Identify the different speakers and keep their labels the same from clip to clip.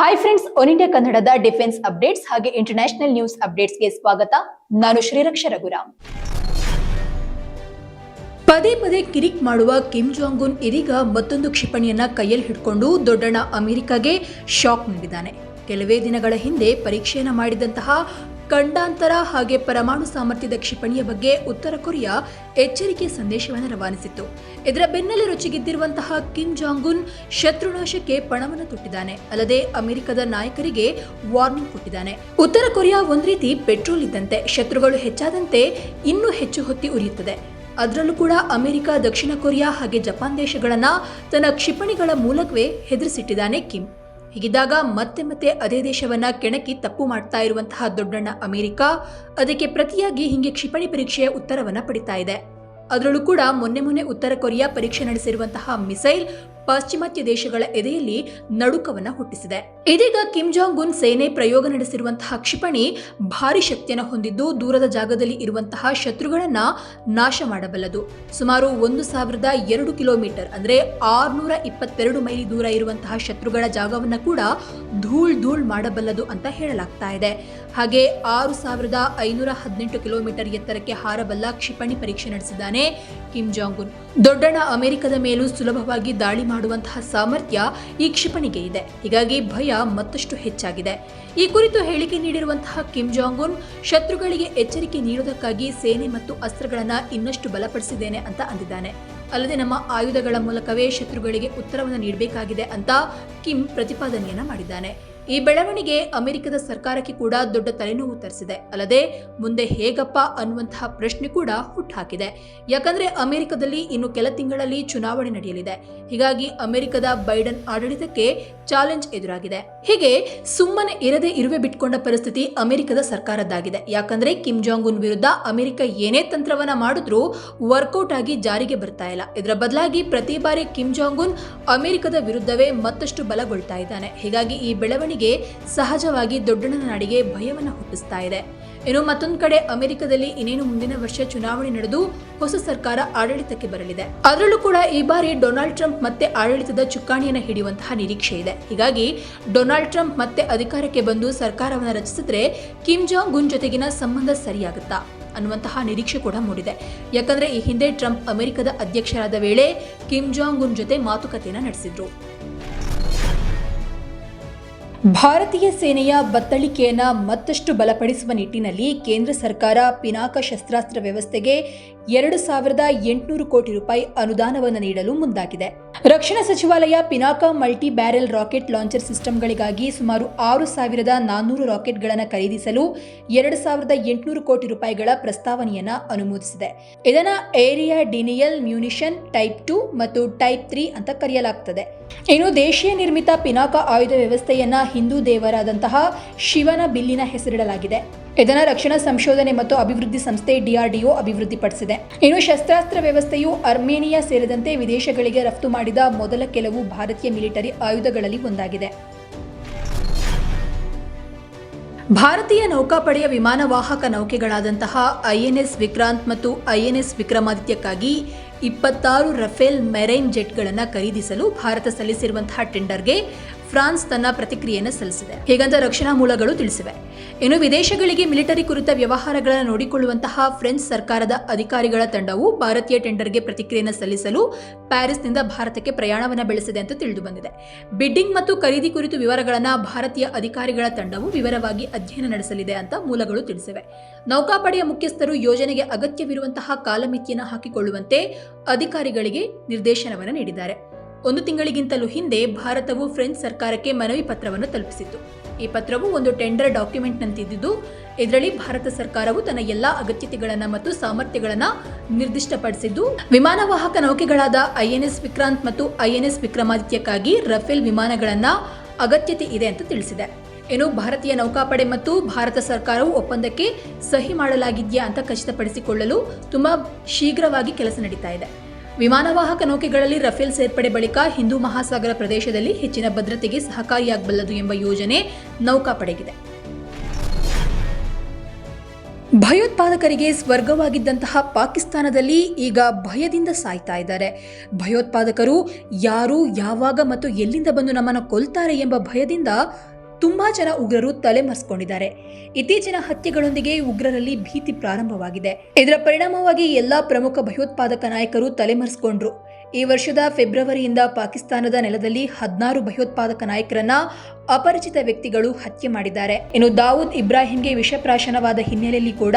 Speaker 1: Hi friends one India ಕನ್ನಡದ defence updates ಹಾಗೆ international news ಅಪ್ಡೇಟ್ಸ್ಗೆ ಸ್ವಾಗತ. ನಾನು ಶ್ರೀರಕ್ಷ ರಘುರಾಮ್. ಪದೇ ಪದೇ ಕಿರಿಕ್ ಮಾಡುವ ಕಿಮ್ ಜಾಂಗ್ ಉನ್ ಇದೀಗ ಮತ್ತೊಂದು ಕ್ಷಿಪಣಿಯನ್ನ ಕೈಯಲ್ಲಿ ಹಿಡ್ಕೊಂಡು ದೊಡ್ಡಣ್ಣ ಅಮೆರಿಕಾಗೆ ಶಾಕ್ ನೀಡಿದ್ದಾನೆ. ಕೆಲವೇ ದಿನಗಳ ಹಿಂದೆ ಪರೀಕ್ಷೆಯನ್ನು ಮಾಡಿದಂತಹ ಖಂಡಾಂತರ ಹಾಗೆ ಪರಮಾಣು ಸಾಮರ್ಥ್ಯದ ಕ್ಷಿಪಣಿಯ ಬಗ್ಗೆ ಉತ್ತರ ಕೊರಿಯಾ ಎಚ್ಚರಿಕೆ ಸಂದೇಶವನ್ನು ರವಾನಿಸಿತ್ತು. ಇದರ ಬೆನ್ನಲ್ಲೇ ರುಚಿಗಿದ್ದಿರುವಂತಹ ಕಿಮ್ ಜಾಂಗ್ ಉನ್ ಶತ್ರುನಾಶಕ್ಕೆ ಪಣವನ್ನು ತೊಟ್ಟಿದ್ದಾನೆ. ಅಲ್ಲದೆ ಅಮೆರಿಕದ ನಾಯಕರಿಗೆ ವಾರ್ನಿಂಗ್ ಕೊಟ್ಟಿದ್ದಾನೆ. ಉತ್ತರ ಕೊರಿಯಾ ಒಂದು ರೀತಿ ಪೆಟ್ರೋಲ್ ಇದ್ದಂತೆ, ಶತ್ರುಗಳು ಹೆಚ್ಚಾದಂತೆ ಇನ್ನೂ ಹೆಚ್ಚು ಹೊತ್ತಿ ಉರಿಯುತ್ತದೆ. ಅದರಲ್ಲೂ ಕೂಡ ಅಮೆರಿಕ, ದಕ್ಷಿಣ ಕೊರಿಯಾ ಹಾಗೆ ಜಪಾನ್ ದೇಶಗಳನ್ನ ತನ್ನ ಕ್ಷಿಪಣಿಗಳ ಮೂಲಕವೇ ಹೆದರಿಸಿಟ್ಟಿದ್ದಾನೆ ಕಿಮ್. ಹೀಗಿದ್ದಾಗ ಮತ್ತೆ ಮತ್ತೆ ಅದೇ ದೇಶವನ್ನ ಕೆಣಕಿ ತಪ್ಪು ಮಾಡ್ತಾ ಇರುವಂತಹ ದೊಡ್ಡಣ್ಣ ಅಮೆರಿಕ ಅದಕ್ಕೆ ಪ್ರತಿಯಾಗಿ ಹಿಂಗೆ ಕ್ಷಿಪಣಿ ಪರೀಕ್ಷೆಯ ಉತ್ತರವನ್ನ ಪಡಿತಾ ಇದೆ. ಅದರಲ್ಲೂ ಕೂಡ ಮೊನ್ನೆ ಮೊನ್ನೆ ಉತ್ತರ ಕೊರಿಯಾ ಪರೀಕ್ಷೆ ನಡೆಸಿರುವಂತಹ ಮಿಸೈಲ್ ಪಾಶ್ಚಿಮಾತ್ಯ ದೇಶಗಳ ಎದೆಯಲ್ಲಿ ನಡುಕವನ್ನ ಹುಟ್ಟಿಸಿದೆ. ಇದೀಗ ಕಿಮ್ ಜಾಂಗ್ ಉನ್ ಸೇನೆ ಪ್ರಯೋಗ ನಡೆಸಿರುವಂತಹ ಕ್ಷಿಪಣಿ ಭಾರಿ ಶಕ್ತಿಯನ್ನು ಹೊಂದಿದ್ದು ದೂರದ ಜಾಗದಲ್ಲಿ ಇರುವಂತಹ ಶತ್ರುಗಳನ್ನ ನಾಶ ಮಾಡಬಲ್ಲದು. ಸುಮಾರು ಒಂದು ಸಾವಿರದ ಎರಡು ಕಿಲೋಮೀಟರ್ ಅಂದ್ರೆ ಆರ್ನೂರ ಇಪ್ಪತ್ತೆರಡು ಮೈಲಿ ದೂರ ಇರುವಂತಹ ಶತ್ರುಗಳ ಜಾಗವನ್ನ ಕೂಡ ಧೂಳ್ ಧೂಳ್ ಮಾಡಬಲ್ಲದು ಅಂತ ಹೇಳಲಾಗ್ತಾ ಇದೆ. ಹಾಗೆ ಆರು ಸಾವಿರದ ಐನೂರ ಹದಿನೆಂಟು ಕಿಲೋಮೀಟರ್ ಎತ್ತರಕ್ಕೆ ಹಾರಬಲ್ಲ ಕ್ಷಿಪಣಿ ಪರೀಕ್ಷೆ ನಡೆಸಿದ್ದಾನೆ ಕಿಮ್ ಜಾಂಗ್ ಉನ್ ದೊಡ್ಡಣ ಅಮೆರಿಕದ ಮೇಲೂ ಸುಲಭವಾಗಿ ದಾಳಿ ಮಾಡುವಂತಹ ಸಾಮರ್ಥ್ಯ ಈ ಕ್ಷಿಪಣಿಗೆ ಇದೆ. ಹೀಗಾಗಿ ಭಯ ಮತ್ತಷ್ಟು ಹೆಚ್ಚಾಗಿದೆ. ಈ ಕುರಿತು ಹೇಳಿಕೆ ನೀಡಿರುವಂತಹ ಕಿಮ್ ಜಾಂಗ್ ಉನ್ ಶತ್ರುಗಳಿಗೆ ಎಚ್ಚರಿಕೆ ನೀಡುವುದಕ್ಕಾಗಿ ಸೇನೆ ಮತ್ತು ಅಸ್ತ್ರಗಳನ್ನು ಇನ್ನಷ್ಟು ಬಲಪಡಿಸಿದ್ದೇನೆ ಅಂತ ಅಂದಿದ್ದಾನೆ. ಅಲ್ಲದೆ ನಮ್ಮ ಆಯುಧಗಳ ಮೂಲಕವೇ ಶತ್ರುಗಳಿಗೆ ಉತ್ತರವನ್ನು ನೀಡಬೇಕಾಗಿದೆ ಅಂತ ಕಿಮ್ ಪ್ರತಿಪಾದನೆಯನ್ನ ಮಾಡಿದ್ದಾನೆ. ಈ ಬೆಳವಣಿಗೆ ಅಮೆರಿಕದ ಸರ್ಕಾರಕ್ಕೆ ಕೂಡ ದೊಡ್ಡ ತಲೆನೋವು ತರಿಸಿದೆ. ಅಲ್ಲದೆ ಮುಂದೆ ಹೇಗಪ್ಪ ಅನ್ನುವಂತಹ ಪ್ರಶ್ನೆ ಕೂಡ ಹುಟ್ಟುಹಾಕಿದೆ ಯಾಕಂದ್ರೆ ಅಮೆರಿಕದಲ್ಲಿ ಇನ್ನು ಕೆಲ ತಿಂಗಳಲ್ಲಿ ಚುನಾವಣೆ ನಡೆಯಲಿದೆ. ಹೀಗಾಗಿ ಅಮೆರಿಕದ ಬೈಡನ್ ಆಡಳಿತಕ್ಕೆ ಚಾಲೆಂಜ್ ಎದುರಾಗಿದೆ. ಹೀಗೆ ಸುಮ್ಮನೆ ಇರದೇ ಇರುವೆ ಬಿಟ್ಕೊಂಡ ಪರಿಸ್ಥಿತಿ ಅಮೆರಿಕದ ಸರ್ಕಾರದ್ದಾಗಿದೆ. ಯಾಕಂದ್ರೆ ಕಿಮ್ ಜಾಂಗ್ ಉನ್ ವಿರುದ್ಧ ಅಮೆರಿಕ ಏನೇ ತಂತ್ರವನ್ನ ಮಾಡಿದ್ರೂ ವರ್ಕೌಟ್ ಆಗಿ ಜಾರಿಗೆ ಬರ್ತಾ ಇಲ್ಲ. ಇದರ ಬದಲಾಗಿ ಪ್ರತಿ ಬಾರಿ ಕಿಮ್ ಜಾಂಗ್ ಉನ್ ಅಮೆರಿಕದ ವಿರುದ್ಧವೇ ಮತ್ತಷ್ಟು ಬಲಗೊಳ್ತಾ ಇದ್ದಾನೆ. ಹೀಗಾಗಿ ಈ ಬೆಳವಣಿಗೆ ಸಹಜವಾಗಿ ದೊಡ್ಡಣ್ಣನ ನಾಡಿಗೆ ಭಯವನ್ನು ಹುಟ್ಟಿಸ್ತಾ ಇದೆ. ಇನ್ನು ಮತ್ತೊಂದು ಕಡೆ ಅಮೆರಿಕದಲ್ಲಿ ಇನ್ನೇನು ಮುಂದಿನ ವರ್ಷ ಚುನಾವಣೆ ನಡೆದು ಹೊಸ ಸರ್ಕಾರ ಆಡಳಿತಕ್ಕೆ ಬರಲಿದೆ. ಅದರಲ್ಲೂ ಕೂಡ ಈ ಬಾರಿ ಡೊನಾಲ್ಡ್ ಟ್ರಂಪ್ ಮತ್ತೆ ಆಡಳಿತದ ಚುಕ್ಕಾಣಿಯನ್ನು ಹಿಡಿಯುವಂತಹ ನಿರೀಕ್ಷೆ ಇದೆ. ಹೀಗಾಗಿ ಡೊನಾಲ್ಡ್ ಟ್ರಂಪ್ ಮತ್ತೆ ಅಧಿಕಾರಕ್ಕೆ ಬಂದು ಸರ್ಕಾರವನ್ನು ರಚಿಸಿದ್ರೆ ಕಿಮ್ ಜಾಂಗ್ ಉನ್ ಜೊತೆಗಿನ ಸಂಬಂಧ ಸರಿಯಾಗುತ್ತಾ ಅನ್ನುವಂತಹ ನಿರೀಕ್ಷೆ ಕೂಡ ಮೂಡಿದೆ. ಯಾಕಂದ್ರೆ ಈ ಹಿಂದೆ ಟ್ರಂಪ್ ಅಮೆರಿಕದ ಅಧ್ಯಕ್ಷರಾದ ವೇಳೆ ಕಿಮ್ ಜಾಂಗ್ ಉನ್ ಜೊತೆ ಮಾತುಕತೆಯನ್ನು ನಡೆಸಿದ್ರು. ಭಾರತೀಯ ಸೇನೆಯ ಬತ್ತಳಿಕೆಯನ್ನು ಮತ್ತಷ್ಟು ಬಲಪಡಿಸುವ ನಿಟ್ಟಿನಲ್ಲಿ ಕೇಂದ್ರ ಸರ್ಕಾರ ಪಿನಾಕ ಶಸ್ತ್ರಾಸ್ತ್ರ ವ್ಯವಸ್ಥೆಗೆ ಎರಡು ಸಾವಿರದ ಎಂಟುನೂರು ಕೋಟಿ ರೂಪಾಯಿ ಅನುದಾನವನ್ನು ನೀಡಲು ಮುಂದಾಗಿದೆ. ರಕ್ಷಣಾ ಸಚಿವಾಲಯ Pinaka multi barrel rocket launcher ಸಿಸ್ಟಮ್ಗಳಿಗಾಗಿ ಸುಮಾರು ಆರು ಸಾವಿರದ ನಾನ್ನೂರು ರಾಕೆಟ್ಗಳನ್ನು ಖರೀದಿಸಲು ಎರಡು ಸಾವಿರದ ಎಂಟುನೂರು ಕೋಟಿ ರೂಪಾಯಿಗಳ ಪ್ರಸ್ತಾವನೆಯನ್ನು ಅನುಮೋದಿಸಿದೆ. ಇದನ್ನು area denial munition type two ಮತ್ತು ಟೈಪ್ ತ್ರೀ ಅಂತ ಕರೆಯಲಾಗ್ತದೆ. ಇನ್ನು ದೇಶೀಯ ನಿರ್ಮಿತ ಪಿನಾಕ ಆಯುಧ ವ್ಯವಸ್ಥೆಯನ್ನು ಹಿಂದೂ ದೇವರಾದಂತಹ ಶಿವನ ಬಿಲ್ಲಿನ ಹೆಸರಿಡಲಾಗಿದೆ. ಇದನ್ನ ರಕ್ಷಣಾ ಸಂಶೋಧನೆ ಮತ್ತು ಅಭಿವೃದ್ಧಿ ಸಂಸ್ಥೆ ಡಿಆರ್ಡಿಒ ಅಭಿವೃದ್ಧಿಪಡಿಸಿದೆ. ಇನ್ನು ಶಸ್ತ್ರಾಸ್ತ್ರ ವ್ಯವಸ್ಥೆಯು ಅರ್ಮೇನಿಯಾ ಸೇರಿದಂತೆ ವಿದೇಶಗಳಿಗೆ ರಫ್ತು ಮಾಡಿದ ಮೊದಲ ಕೆಲವು ಭಾರತೀಯ ಮಿಲಿಟರಿ ಆಯುಧಗಳಲ್ಲಿ ಒಂದಾಗಿದೆ. ಭಾರತೀಯ ನೌಕಾಪಡೆಯ ವಿಮಾನವಾಹಕ ನೌಕೆಗಳಾದಂತಹ ಐಎನ್ಎಸ್ ವಿಕ್ರಾಂತ್ ಮತ್ತು ಐಎನ್ಎಸ್ ವಿಕ್ರಮಾದಿತ್ಯಕ್ಕಾಗಿ ಇಪ್ಪತ್ತಾರು ರಫೇಲ್ ಮೆರೈನ್ ಜೆಟ್ಗಳನ್ನು ಖರೀದಿಸಲು ಭಾರತ ಸಲ್ಲಿಸಿರುವಂತಹ ಟೆಂಡರ್ಗೆ ಫ್ರಾನ್ಸ್ ತನ್ನ ಪ್ರತಿಕ್ರಿಯೆಯನ್ನು ಸಲ್ಲಿಸಿದೆ. ಹೀಗಂತ ರಕ್ಷಣಾ ಮೂಲಗಳು ತಿಳಿಸಿವೆ. ಇನ್ನು ವಿದೇಶಗಳಿಗೆ ಮಿಲಿಟರಿ ಕುರಿತ ವ್ಯವಹಾರಗಳನ್ನು ನೋಡಿಕೊಳ್ಳುವಂತಹ ಫ್ರೆಂಚ್ ಸರ್ಕಾರದ ಅಧಿಕಾರಿಗಳ ತಂಡವು ಭಾರತೀಯ ಟೆಂಡರ್ಗೆ ಪ್ರತಿಕ್ರಿಯೆಯನ್ನು ಸಲ್ಲಿಸಲು ಪ್ಯಾರಿಸ್ನಿಂದ ಭಾರತಕ್ಕೆ ಪ್ರಯಾಣವನ್ನು ಬೆಳೆಸಿದೆ ಅಂತ ತಿಳಿದು ಬಂದಿದೆ ಬಿಡ್ಡಿಂಗ್ ಮತ್ತು ಖರೀದಿ ಕುರಿತು ವಿವರಗಳನ್ನು ಭಾರತೀಯ ಅಧಿಕಾರಿಗಳ ತಂಡವು ವಿವರವಾಗಿ ಅಧ್ಯಯನ ನಡೆಸಲಿದೆ ಅಂತ ಮೂಲಗಳು ತಿಳಿಸಿವೆ. ನೌಕಾಪಡೆಯ ಮುಖ್ಯಸ್ಥರು ಯೋಜನೆಗೆ ಅಗತ್ಯವಿರುವಂತಹ ಕಾಲಮಿತಿಯನ್ನು ಹಾಕಿಕೊಳ್ಳುವಂತೆ ಅಧಿಕಾರಿಗಳಿಗೆ ನಿರ್ದೇಶನವನ್ನು ನೀಡಿದ್ದಾರೆ. ಒಂದು ತಿಂಗಳಿಗಿಂತಲೂ ಹಿಂದೆ ಭಾರತವು ಫ್ರೆಂಚ್ ಸರ್ಕಾರಕ್ಕೆ ಮನವಿ ಪತ್ರವನ್ನು ತಲುಪಿಸಿತ್ತು. ಈ ಪತ್ರವು ಒಂದು ಟೆಂಡರ್ ಡಾಕ್ಯುಮೆಂಟ್ನಂತಿದ್ದು ಇದರಲ್ಲಿ ಭಾರತ ಸರ್ಕಾರವು ತನ್ನ ಎಲ್ಲಾ ಅಗತ್ಯತೆಗಳನ್ನು ಮತ್ತು ಸಾಮರ್ಥ್ಯಗಳನ್ನು ನಿರ್ದಿಷ್ಟಪಡಿಸಿದ್ದು ವಿಮಾನವಾಹಕ ನೌಕೆಗಳಾದ ಐಎನ್ಎಸ್ ವಿಕ್ರಾಂತ್ ಮತ್ತು ಐಎನ್ಎಸ್ ವಿಕ್ರಮಾದಿತ್ಯಕ್ಕಾಗಿ ರಫೇಲ್ ವಿಮಾನಗಳನ್ನ ಅಗತ್ಯತೆ ಇದೆ ಅಂತ ತಿಳಿಸಿದೆ. ಇನ್ನು ಭಾರತೀಯ ನೌಕಾಪಡೆ ಮತ್ತು ಭಾರತ ಸರ್ಕಾರವು ಒಪ್ಪಂದಕ್ಕೆ ಸಹಿ ಮಾಡಲಾಗಿದೆಯಾ ಅಂತ ಖಚಿತಪಡಿಸಿಕೊಳ್ಳಲು ತುಂಬಾ ಶೀಘ್ರವಾಗಿ ಕೆಲಸ ನಡೀತಾ ಇದೆ. ವಿಮಾನವಾಹಕ ನೌಕೆಗಳಲ್ಲಿ ರಫೇಲ್ ಸೇರ್ಪಡೆ ಬಳಿಕ ಹಿಂದೂ ಮಹಾಸಾಗರ ಪ್ರದೇಶದಲ್ಲಿ ಹೆಚ್ಚಿನ ಭದ್ರತೆಗೆ ಸಹಕಾರಿಯಾಗಬಲ್ಲದು ಎಂಬ ಯೋಜನೆ ನೌಕಾಪಡೆಗಿದೆ. ಭಯೋತ್ಪಾದಕರಿಗೆ ಸ್ವರ್ಗವಾಗಿದ್ದಂತಹ ಪಾಕಿಸ್ತಾನದಲ್ಲಿ ಈಗ ಭಯದಿಂದ ಸಾಯ್ತಾ ಇದ್ದಾರೆ. ಭಯೋತ್ಪಾದಕರು ಯಾರು, ಯಾವಾಗ ಮತ್ತು ಎಲ್ಲಿಂದ ಬಂದು ನಮ್ಮನ್ನು ಕೊಲ್ತಾರೆ ಎಂಬ ಭಯದಿಂದ ತುಂಬಾ ಜನ ಉಗ್ರರು ತಲೆಮರೆಸಿಕೊಂಡಿದ್ದಾರೆ. ಇತ್ತೀಚಿನ ಹತ್ಯೆಗಳೊಂದಿಗೆ ಉಗ್ರರಲ್ಲಿ ಭೀತಿ ಪ್ರಾರಂಭವಾಗಿದೆ. ಇದರ ಪರಿಣಾಮವಾಗಿ ಎಲ್ಲಾ ಪ್ರಮುಖ ಭಯೋತ್ಪಾದಕ ನಾಯಕರು ತಲೆಮರೆಸಿಕೊಂಡ್ರು. ಈ ವರ್ಷದ ಫೆಬ್ರವರಿಯಿಂದ ಪಾಕಿಸ್ತಾನದ ನೆಲದಲ್ಲಿ ಹದಿನಾರು ಭಯೋತ್ಪಾದಕ ನಾಯಕರನ್ನ ಅಪರಿಚಿತ ವ್ಯಕ್ತಿಗಳು ಹತ್ಯೆ ಮಾಡಿದ್ದಾರೆ. ಇನ್ನು ದಾವೂದ್ ಇಬ್ರಾಹಿಂಗೆ ವಿಷಪ್ರಾಶನವಾದ ಹಿನ್ನೆಲೆಯಲ್ಲಿ ಕೂಡ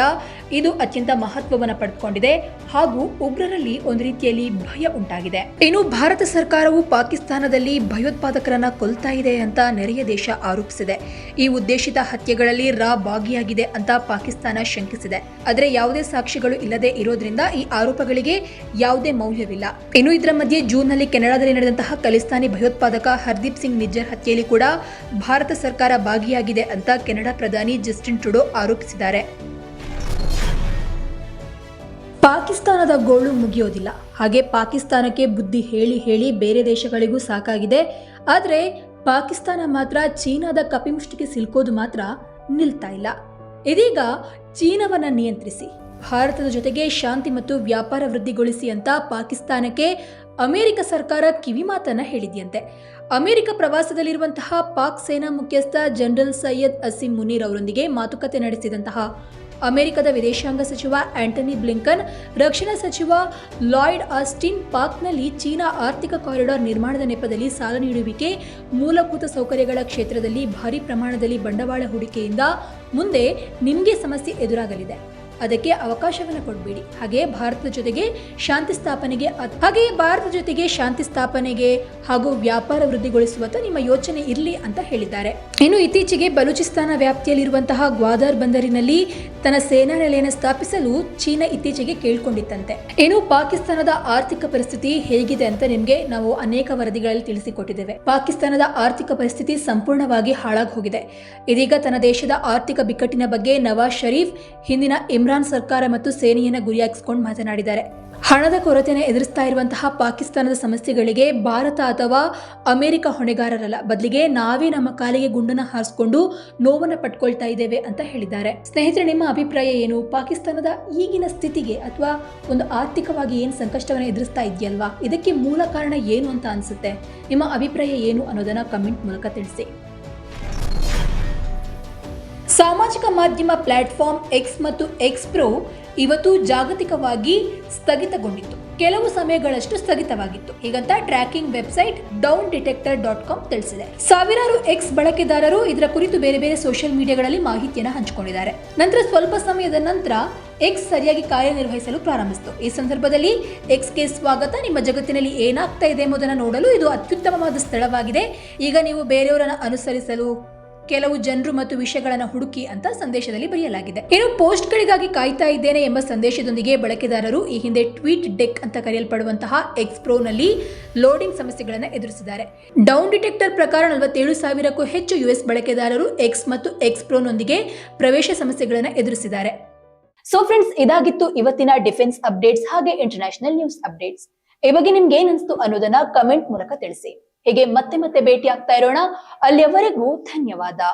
Speaker 1: ಇದು ಅತ್ಯಂತ ಮಹತ್ವವನ್ನು ಪಡೆದುಕೊಂಡಿದೆ ಹಾಗೂ ಉಗ್ರರಲ್ಲಿ ಒಂದು ರೀತಿಯಲ್ಲಿ ಭಯ ಉಂಟಾಗಿದೆ. ಇನ್ನು ಭಾರತ ಸರ್ಕಾರವು ಪಾಕಿಸ್ತಾನದಲ್ಲಿ ಭಯೋತ್ಪಾದಕರನ್ನ ಕೊಲ್ತಾ ಇದೆ ಅಂತ ನೆರೆಯ ದೇಶ ಆರೋಪಿಸಿದೆ. ಈ ಉದ್ದೇಶಿತ ಹತ್ಯೆಗಳಲ್ಲಿ ರಾ ಭಾಗಿಯಾಗಿದೆ ಅಂತ ಪಾಕಿಸ್ತಾನ ಶಂಕಿಸಿದೆ. ಆದರೆ ಯಾವುದೇ ಸಾಕ್ಷಿಗಳು ಇಲ್ಲದೆ ಇರೋದ್ರಿಂದ ಈ ಆರೋಪಗಳಿಗೆ ಯಾವುದೇ ಮೌಲ್ಯವಿಲ್ಲ. ಇನ್ನು ಇದರ ಮಧ್ಯೆ ಜೂನ್ನಲ್ಲಿ ಕೆನಡಾದಲ್ಲಿ ನಡೆದಂತಹ ಖಲಿಸ್ತಾನಿ ಭಯೋತ್ಪಾದಕ ಹರ್ದೀಪ್ ಸಿಂಗ್ ನಿಜ್ಜರ್ ಹತ್ಯೆಯಲ್ಲಿ ಕೂಡ ಭಾರತ ಸರ್ಕಾರ ಭಾಗಿಯಾಗಿದೆ ಅಂತ ಕೆನಡಾ ಪ್ರಧಾನಿ ಜಸ್ಟಿನ್ ಟ್ರುಡೋ ಆರೋಪಿಸಿದ್ದಾರೆ. ಪಾಕಿಸ್ತಾನದ ಗೋಳು ಮುಗಿಯೋದಿಲ್ಲ. ಹಾಗೆ ಪಾಕಿಸ್ತಾನಕ್ಕೆ ಬುದ್ಧಿ ಹೇಳಿ ಹೇಳಿ ಬೇರೆ ದೇಶಗಳಿಗೂ ಸಾಕಾಗಿದೆ. ಆದರೆ ಪಾಕಿಸ್ತಾನ ಮಾತ್ರ ಚೀನಾದ ಕಪಿಮುಷ್ಟಿಗೆ ಸಿಲ್ಕೋದು ಮಾತ್ರ ನಿಲ್ತಾ ಇಲ್ಲ. ಇದೀಗ ಚೀನಾವನ್ನ ನಿಯಂತ್ರಿಸಿ. ಭಾರತದ ಜೊತೆಗೆ ಶಾಂತಿ ಮತ್ತು ವ್ಯಾಪಾರ ವೃದ್ಧಿಗೊಳಿಸಿ ಅಂತ ಪಾಕಿಸ್ತಾನಕ್ಕೆ ಅಮೆರಿಕ ಸರ್ಕಾರ ಕಿವಿಮಾತನ್ನ ಹೇಳಿದೆಯಂತೆ. ಅಮೆರಿಕ ಪ್ರವಾಸದಲ್ಲಿರುವಂತಹ ಪಾಕ್ ಸೇನಾ ಮುಖ್ಯಸ್ಥ ಜನರಲ್ ಸೈಯದ್ ಅಸಿಂ ಮುನೀರ್ ಅವರೊಂದಿಗೆ ಮಾತುಕತೆ ನಡೆಸಿದಂತಹ ಅಮೆರಿಕದ ವಿದೇಶಾಂಗ ಸಚಿವ ಆಂಟನಿ ಬ್ಲಿಂಕನ್, ರಕ್ಷಣಾ ಸಚಿವ ಲಾಯ್ಡ್ ಆಸ್ಟಿನ್, ಪಾಕ್ನಲ್ಲಿ ಚೀನಾ ಆರ್ಥಿಕ ಕಾರಿಡಾರ್ ನಿರ್ಮಾಣದ ನೆಪದಲ್ಲಿ ಸಾಲ ನೀಡುವಿಕೆ, ಮೂಲಭೂತ ಸೌಕರ್ಯಗಳ ಕ್ಷೇತ್ರದಲ್ಲಿ ಭಾರಿ ಪ್ರಮಾಣದಲ್ಲಿ ಬಂಡವಾಳ ಹೂಡಿಕೆಯಿಂದ ಮುಂದೆ ನಿಮಗೆ ಸಮಸ್ಯೆ ಎದುರಾಗಲಿದೆ. ಅದಕ್ಕೆ ಅವಕಾಶವನ್ನು ಕೊಡಬೇಡಿ. ಹಾಗೆ ಭಾರತದ ಜೊತೆಗೆ ಶಾಂತಿ ಸ್ಥಾಪನೆಗೆ ಹಾಗೆಯೇ ಭಾರತದ ಜೊತೆಗೆ ಶಾಂತಿ ಸ್ಥಾಪನೆಗೆ ಹಾಗೂ ವ್ಯಾಪಾರ ವೃದ್ಧಿಗೊಳಿಸುವತ್ತ ನಿಮ್ಮ ಯೋಚನೆ ಇರಲಿ ಅಂತ ಹೇಳಿದ್ದಾರೆ. ಇನ್ನು ಇತ್ತೀಚೆಗೆ ಬಲೂಚಿಸ್ತಾನ ವ್ಯಾಪ್ತಿಯಲ್ಲಿರುವಂತಹ ಗ್ವಾದರ್ ಬಂದರಿನಲ್ಲಿ ತನ್ನ ಸೇನಾ ನೆಲೆಯನ್ನು ಸ್ಥಾಪಿಸಲು ಚೀನಾ ಇತ್ತೀಚೆಗೆ ಕೇಳಿಕೊಂಡಿತ್ತಂತೆ. ಇನ್ನು ಪಾಕಿಸ್ತಾನದ ಆರ್ಥಿಕ ಪರಿಸ್ಥಿತಿ ಹೇಗಿದೆ ಅಂತ ನಿಮಗೆ ನಾವು ಅನೇಕ ವರದಿಗಳಲ್ಲಿ ತಿಳಿಸಿಕೊಟ್ಟಿದ್ದೇವೆ. ಪಾಕಿಸ್ತಾನದ ಆರ್ಥಿಕ ಪರಿಸ್ಥಿತಿ ಸಂಪೂರ್ಣವಾಗಿ ಹಾಳಾಗಿ ಹೋಗಿದೆ ಇದೀಗ ತನ್ನ ದೇಶದ ಆರ್ಥಿಕ ಬಿಕ್ಕಟ್ಟಿನ ಬಗ್ಗೆ ನವಾಜ್ ಶರೀಫ್ ಹಿಂದಿನ ಇಮ್ರಾನ್ ಸರ್ಕಾರ ಮತ್ತು ಸೇನೆಯನ್ನು ಗುರಿಯಾಗಿಸಿಕೊಂಡು ಮಾತನಾಡಿದ್ದಾರೆ. ಹಣದ ಕೊರತೆನ ಎದುರಿಸ್ತಾ ಇರುವಂತಹ ಪಾಕಿಸ್ತಾನದ ಸಮಸ್ಯೆಗಳಿಗೆ ಭಾರತ ಅಥವಾ ಅಮೆರಿಕ ಹೊಣೆಗಾರರಲ್ಲ. ಬದಲಿಗೆ ನಾವೇ ನಮ್ಮ ಕಾಲಿಗೆ ಗುಂಡನ್ನು ಹಾರಿಸಿಕೊಂಡು ನೋವನ್ನು ಪಟ್ಕೊಳ್ತಾ ಇದ್ದೇವೆ ಅಂತ ಹೇಳಿದ್ದಾರೆ. ಸ್ನೇಹಿತರೆ, ನಿಮ್ಮ ಅಭಿಪ್ರಾಯ ಏನು? ಪಾಕಿಸ್ತಾನದ ಈಗಿನ ಸ್ಥಿತಿಗೆ ಅಥವಾ ಒಂದು ಆರ್ಥಿಕವಾಗಿ ಏನು ಸಂಕಷ್ಟವನ್ನು ಎದುರಿಸ್ತಾ ಇದೆಯಲ್ವಾ? ಇದಕ್ಕೆ ಮೂಲ ಕಾರಣ ಏನು ಅಂತ ಅನಿಸುತ್ತೆ? ನಿಮ್ಮ ಅಭಿಪ್ರಾಯ ಏನು ಅನ್ನೋದನ್ನ ಕಮೆಂಟ್ ಮೂಲಕ ತಿಳಿಸಿ. ಸಾಮಾಜಿಕ ಮಾಧ್ಯಮ ಪ್ಲಾಟ್ಫಾರ್ಮ್ ಎಕ್ಸ್ ಮತ್ತು ಎಕ್ಸ್ ಪ್ರೋ ಇವತ್ತು ಜಾಗತಿಕವಾಗಿ ಸ್ಥಗಿತಗೊಂಡಿತ್ತು. ಕೆಲವು ಸಮಯಗಳಷ್ಟು ಸ್ಥಗಿತವಾಗಿತ್ತು. ಹೀಗಂತ tracking website down detector dot com ತಿಳಿಸಿದೆ. ಸಾವಿರಾರು ಎಕ್ಸ್ ಬಳಕೆದಾರರು ಇದರ ಕುರಿತು ಬೇರೆ ಬೇರೆ ಸೋಷಿಯಲ್ ಮೀಡಿಯಾಗಳಲ್ಲಿ ಮಾಹಿತಿಯನ್ನು ಹಂಚಿಕೊಂಡಿದ್ದಾರೆ. ನಂತರ ಸ್ವಲ್ಪ ಸಮಯದ ನಂತರ ಎಕ್ಸ್ ಸರಿಯಾಗಿ ಕಾರ್ಯನಿರ್ವಹಿಸಲು ಪ್ರಾರಂಭಿಸಿತು. ಈ ಸಂದರ್ಭದಲ್ಲಿ ಎಕ್ಸ್ಗೆ ಸ್ವಾಗತ. ನಿಮ್ಮ ಜಗತ್ತಿನಲ್ಲಿ ಏನಾಗ್ತಾ ಇದೆ ಎಂಬುದನ್ನು ನೋಡಲು ಇದು ಅತ್ಯುತ್ತಮವಾದ ಸ್ಥಳವಾಗಿದೆ. ಈಗ ನೀವು ಬೇರೆಯವರನ್ನು ಅನುಸರಿಸಲು ಕೆಲವು ಜನರು ಮತ್ತು ವಿಷಯಗಳನ್ನು ಹುಡುಕಿ ಅಂತ ಸಂದೇಶದಲ್ಲಿ ಬರೆಯಲಾಗಿದೆ. ಇನ್ನು ಪೋಸ್ಟ್ಗಳಿಗಾಗಿ ಕಾಯ್ತಾ ಇದ್ದೇನೆ ಎಂಬ ಸಂದೇಶದೊಂದಿಗೆ ಬಳಕೆದಾರರು ಈ ಹಿಂದೆ ಟ್ವೀಟ್ ಡೆಕ್ ಅಂತ ಕರೆಯಲ್ಪಡುವಂತಹ ಎಕ್ಸ್ಪ್ರೋನಲ್ಲಿ ಲೋಡಿಂಗ್ ಸಮಸ್ಯೆಗಳನ್ನು ಎದುರಿಸಿದ್ದಾರೆ. ಡೌನ್ ಡಿಟೆಕ್ಟರ್ ಪ್ರಕಾರ ನಲವತ್ತೇಳು ಸಾವಿರಕ್ಕೂ ಹೆಚ್ಚು ಯುಎಸ್ ಬಳಕೆದಾರರು ಎಕ್ಸ್ ಮತ್ತು ಎಕ್ಸ್ಪ್ರೋನೊಂದಿಗೆ ಪ್ರವೇಶ ಸಮಸ್ಯೆಗಳನ್ನು ಎದುರಿಸಿದ್ದಾರೆ. ಸೊ ಫ್ರೆಂಡ್ಸ್ ಇದಾಗಿತ್ತು ಇವತ್ತಿನ ಡಿಫೆನ್ಸ್ ಅಪ್ಡೇಟ್ಸ್ ಹಾಗೆ ಇಂಟರ್ನ್ಯಾಷನಲ್ ನ್ಯೂಸ್ ಅಪ್ಡೇಟ್ಸ್. ಇವಾಗ ನಿಮ್ಗೆ ಅನ್ನೋದನ್ನ ಕಮೆಂಟ್ ಮೂಲಕ ತಿಳಿಸಿ. ಹೀಗೆ ಮತ್ತೆ ಮತ್ತೆ ಭೇಟಿ ಆಗ್ತಾ ಇರೋಣ. ಅಲ್ಲಿಯವರೆಗೂ ಧನ್ಯವಾದ.